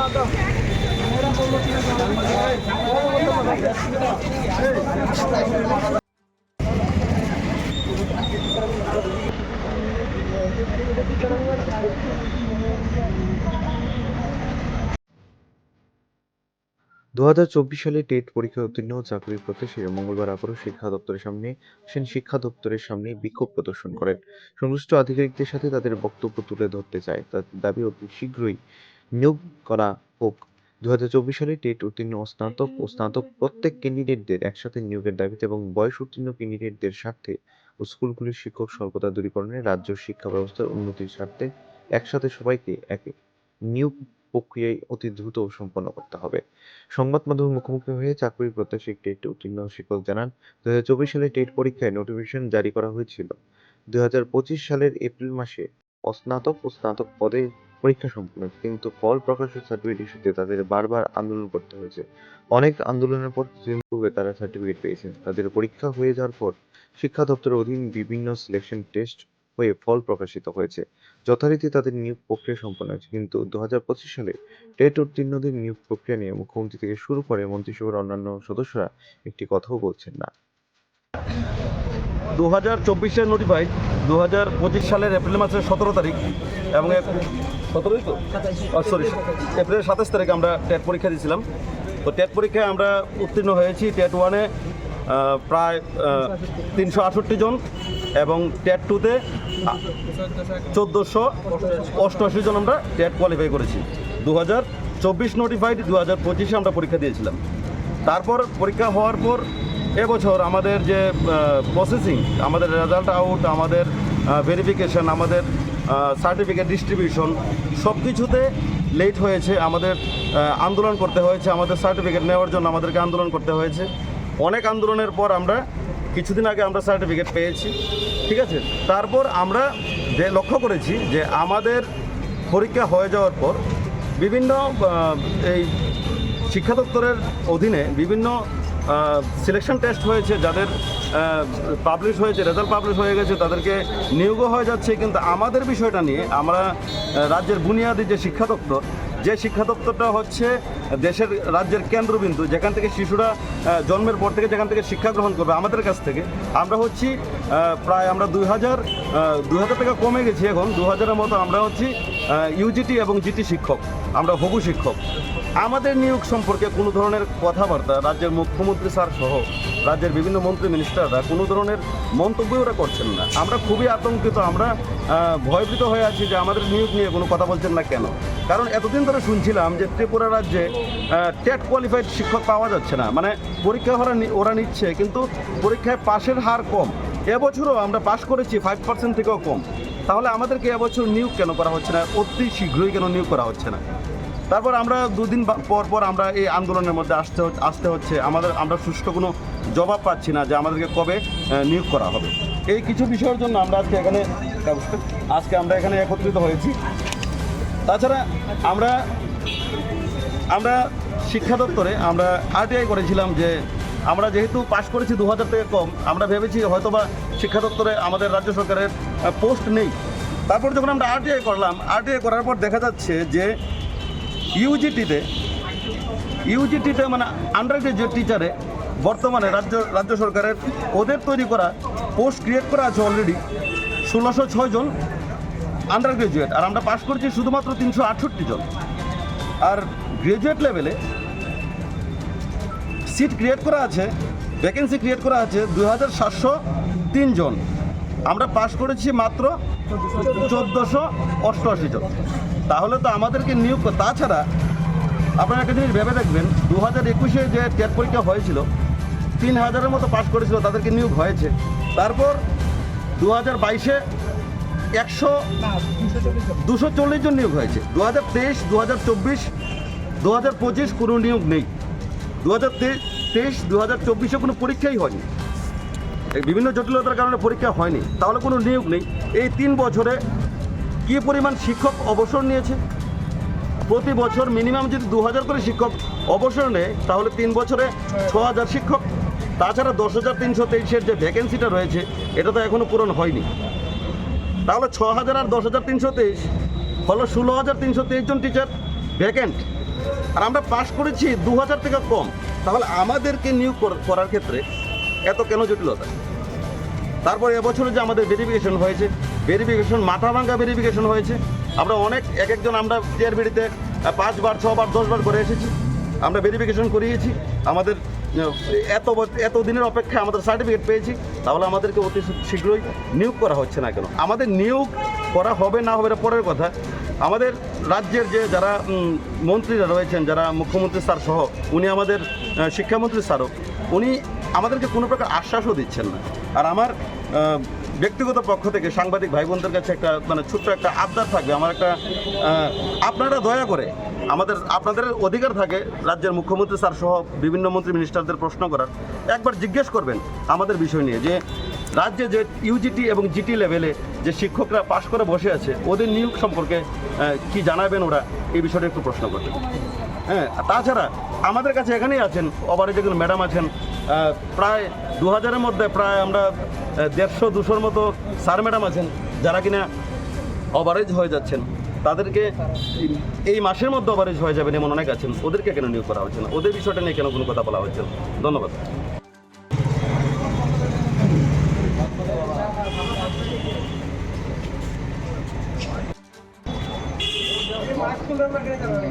দু হাজার চব্বিশ সালে টেট পরীক্ষায় উত্তীর্ণ ও চাকরির প্রত্যাশীরা মঙ্গলবার আবারও শিক্ষা দপ্তরের সামনে সেন শিক্ষা দপ্তরের সামনে বিক্ষোভ প্রদর্শন করেন। সংশ্লিষ্ট আধিকারিকদের সাথে তাদের বক্তব্য তুলে ধরতে চায়। তাদের দাবি, অতি শীঘ্রই নিয়োগ করা হোক। দু সালে টেট উত্তীর্ণ স্নাতক ও স্নাতক প্রত্যেক ক্যান্ডিডেটদের একসাথে নিয়োগের দাবিতে এবং বয়স উত্তীর্ণ ক্যান্ডিডেটদের স্বার্থে ও স্কুলগুলির শিক্ষক স্বল্পতা দূরীকরণে রাজ্য শিক্ষা ব্যবস্থার উন্নতির স্বার্থে একসাথে সবাইকে একে নিয়োগ প্রক্রিয়ায় অতি দ্রুত সম্পন্ন করতে হবে। সংবাদ মাধ্যমের মুখোমুখি হয়ে চাকরির প্রত্যাশী টেট উত্তীর্ণ শিক্ষক জানান দুই হাজার চব্বিশ সালে টেট পরীক্ষায় নোটিফিকেশন জারি করা হয়েছিল। দুই হাজার পঁচিশ সালের এপ্রিল মাসে অস্নাতক ও স্নাতক পদে পরীক্ষা সম্পন্ন, কিন্তু ফল প্রকাশের সার্টিফিকেট ইস্যুতে তাদের বারবার আন্দোলন করতে হয়েছে। অনেক আন্দোলনের পর কিছুদিন তারা সার্টিফিকেট পেয়েছেন তাদের পরীক্ষা হয়ে যাওয়ার পর শিক্ষা দপ্তরের অধীন বিভিন্ন সিলেকশন টেস্ট হয়ে ফল প্রকাশিত হয়েছে। যথারীতি তাদের নিয়োগ প্রক্রিয়া সম্পন্ন হয়েছে, কিন্তু দু হাজার পঁচিশ সালে টেট উত্তীর্ণদের নিয়োগ প্রক্রিয়া নিয়ে মুখ্যমন্ত্রী থেকে শুরু করে মন্ত্রিসভার অন্যান্য সদস্যরা একটি কথাও বলছেন না। দু হাজার চব্বিশের নোটিফাইড দু হাজার পঁচিশ সালের এপ্রিল মাসের সতেরো তারিখ এবং সতেরোই তো? সরি এপ্রিলের সাতাশ তারিখে আমরা টেট পরীক্ষা দিয়েছিলাম। তো টেট পরীক্ষায় আমরা উত্তীর্ণ হয়েছি টেট ওয়ানে প্রায় তিনশো আটষট্টি জন এবং টেট টুতে চোদ্দোশো অষ্টআশি জন আমরা টেট কোয়ালিফাই করেছি। দু হাজার চব্বিশ নোটিফাইড দু হাজার পঁচিশে আমরা পরীক্ষা দিয়েছিলাম। তারপর পরীক্ষা হওয়ার পর এবছর আমাদের যে প্রসেসিং আমাদের রেজাল্ট আউট আমাদের ভেরিফিকেশন আমাদের সার্টিফিকেট ডিস্ট্রিবিউশন সব কিছুতে লেট হয়েছে, আমাদের আন্দোলন করতে হয়েছে, আমাদের সার্টিফিকেট নেওয়ার জন্য আমাদেরকে আন্দোলন করতে হয়েছে। অনেক আন্দোলনের পর আমরা কিছুদিন আগে আমরা সার্টিফিকেট পেয়েছি, ঠিক আছে? তারপর আমরা যে লক্ষ্য করেছি যে আমাদের পরীক্ষা হয়ে যাওয়ার পর বিভিন্ন এই শিক্ষা দপ্তরের অধীনে বিভিন্ন সিলেকশন টেস্ট হয়েছে, যাদের পাবলিশ হয়েছে রেজাল্ট পাবলিশ হয়ে গেছে, তাদেরকে নিয়োগও হয়ে যাচ্ছে। কিন্তু আমাদের বিষয়টা নিয়ে আমরা রাজ্যের বুনিয়াদী যে শিক্ষা দপ্তর, যে শিক্ষা দপ্তরটা হচ্ছে দেশের রাজ্যের কেন্দ্রবিন্দু, যেখান থেকে শিশুরা জন্মের পর থেকে যেখান থেকে শিক্ষা গ্রহণ করবে, আমাদের কাছ থেকে, আমরা হচ্ছি প্রায় আমরা দুই হাজার দুই হাজার টাকা কমে গেছি এখন দু হাজারের মতো আমরা হচ্ছি ইউজিটি এবং জিটি শিক্ষক, আমরা হবু শিক্ষক। আমাদের নিয়োগ সম্পর্কে কোনো ধরনের কথাবার্তা রাজ্যের মুখ্যমন্ত্রী স্যার সহ রাজ্যের বিভিন্ন মন্ত্রী মিনিস্টাররা কোনো ধরনের মন্তব্য ওরা করছেন না। আমরা খুবই আতঙ্কিত, আমরা ভয়ভীত হয়ে আছি যে আমাদের নিয়োগ নিয়ে কোনো কথা বলছেন না কেন? কারণ এতদিন ধরে শুনছিলাম যে ত্রিপুরা রাজ্যে টেট কোয়ালিফাইড শিক্ষক পাওয়া যাচ্ছে না। মানে পরীক্ষা ওরা ওরা নিচ্ছে, কিন্তু পরীক্ষায় পাশের হার কম। এবছরও আমরা পাশ করেছি ফাইভ পার্সেন্ট থেকেও কম। তাহলে আমাদেরকে এবছর নিয়োগ কেন করা হচ্ছে না? অতি শীঘ্রই কেন নিয়োগ করা হচ্ছে না? তারপর আমরা দুদিন পর পর আমরা এই আন্দোলনের মধ্যে আসতে আসতে হচ্ছে। আমাদের আমরা সুষ্ঠু কোনো জবাব পাচ্ছি না যে আমাদেরকে কবে নিয়োগ করা হবে। এই কিছু বিষয়ের জন্য আমরা আজকে এখানে আজকে আমরা এখানে একত্রিত হয়েছি। তাছাড়া আমরা আমরা শিক্ষা দপ্তরে আমরা আরটিআই করেছিলাম যে আমরা যেহেতু পাশ করেছি দু হাজার থেকে কম, আমরা ভেবেছি হয়তোবা শিক্ষা দপ্তরে আমাদের রাজ্য সরকারের পোস্ট নেই। তারপর যখন আমরা আরটিআই করলাম আরটিআই করার পর দেখা যাচ্ছে যে ইউজিটিতে ইউজিটিতে মানে আন্ডার গ্রাজুয়েট টিচারে বর্তমানে রাজ্য রাজ্য সরকারের ওদের তৈরি করা পোস্ট ক্রিয়েট করা আছে অলরেডি ষোলোশো জন আন্ডার গ্রাজুয়েট আর আমরা পাশ করছি শুধুমাত্র তিনশো আটষট্টি জন। আর গ্রাজুয়েট লেভেলে সিট ক্রিয়েট করা আছে ভ্যাকেন্সি ক্রিয়েট করা আছে দুই হাজার সাতশো জন। আমরা পাশ করেছি মাত্র চোদ্দোশো অষ্টআশি জন। তাহলে তো আমাদেরকে নিয়োগ তাছাড়া আপনারা একটা জিনিস ভেবে দেখবেন দু হাজার একুশে যে টেট পরীক্ষা হয়েছিল, তিন হাজারের মতো পাশ করেছিল, তাদেরকে নিয়োগ হয়েছে। তারপর দু হাজার বাইশে একশো দুশো চল্লিশ জন নিয়োগ হয়েছে। দু হাজার তেইশ দু হাজার চব্বিশ দু হাজার পঁচিশ কোনো নিয়োগ নেই। দু হাজার তেইশ দু হাজার চব্বিশে কোনো পরীক্ষাই হয়নি। বিভিন্ন জটিলতার কারণে পরীক্ষা হয়নি। তাহলে কোনো নিয়োগ নেই। এই তিন বছরে কী পরিমাণ শিক্ষক অবসর নিয়েছে? প্রতি বছর মিনিমাম যদি দু হাজার করে শিক্ষক অবসর নেয়, তাহলে তিন বছরে ছ হাজার শিক্ষক। তাছাড়া দশ হাজার তিনশো তেইশের যে ভ্যাকেন্সিটা রয়েছে, এটা তো এখনও পূরণ হয়নি। তাহলে ছ হাজার আর দশ হাজার তিনশো তেইশ হলো ষোলো হাজার তিনশো তেইশ জন টিচার ভ্যাকেন্ট আর আমরা পাশ করেছি দু হাজার থেকে কম। তাহলে আমাদেরকে নিয়োগ কর- করার ক্ষেত্রে এত কেন জটিলতা? তারপরে এবছরে যে আমাদের ভেরিফিকেশন হয়েছে ভেরিফিকেশন মাথা ভাঙ্গা ভেরিফিকেশন হয়েছে। আমরা অনেক এক একজন আমরা টিআরবিডিতে পাঁচবার, ছবার, দশবার করে এসেছি। আমরা ভেরিফিকেশন করিয়েছি। আমাদের এত এত দিনের অপেক্ষায় আমাদের সার্টিফিকেট পেয়েছি। তাহলে আমাদেরকে অতি শীঘ্রই নিয়োগ করা হচ্ছে না কেন? আমাদের নিয়োগ করা হবে না হবে পরের কথা। আমাদের রাজ্যের যে যারা মন্ত্রীরা রয়েছেন, যারা মুখ্যমন্ত্রী স্যার সহ, উনি আমাদের শিক্ষামন্ত্রী স্যারও, উনি আমাদেরকে কোনো প্রকার আশ্বাসও দিচ্ছেন না। আর আমার ব্যক্তিগত পক্ষ থেকে সাংবাদিক ভাই বোনদের কাছে একটা মানে ছোট্ট একটা আবদার থাকবে। আমার একটা আপনারা দয়া করে আমাদের, আপনাদের অধিকার থাকে রাজ্যের মুখ্যমন্ত্রী স্যার সহ বিভিন্ন মন্ত্রী মিনিস্টারদের প্রশ্ন করার। একবার জিজ্ঞেস করবেন আমাদের বিষয় নিয়ে যে রাজ্যে যে ইউজিটি এবং জিটি লেভেলে যে শিক্ষকরা পাশ করে বসে আছে, ওদের নিয়োগ সম্পর্কে কি জানাবেন ওরা? এই বিষয়টা একটু প্রশ্ন করবেন হ্যাঁ তাছাড়া আমাদের কাছে এখানেই আছেন যেগুলো ম্যাডাম আছেন। প্রায় দু হাজারের মধ্যে প্রায় আমরা দেড়শো, দুশোর মতো স্যার ম্যাডাম আছেন, যারা কিনা অভারেজ হয়ে যাচ্ছেন। তাদেরকে এই- এই মাসের মধ্যে অভারেজ হয়ে যাবেন এমন অনেক আছেন, ওদেরকে কেন নিয়োগ করা হচ্ছে না? ওদের বিষয়টা নিয়ে কেন কোনো কথা বলা হচ্ছে না? ধন্যবাদ। ਸਕੂਲ ਦਾ ਮੈਂ ਕਿਹੜਾ ਕਰਾਂਗਾ?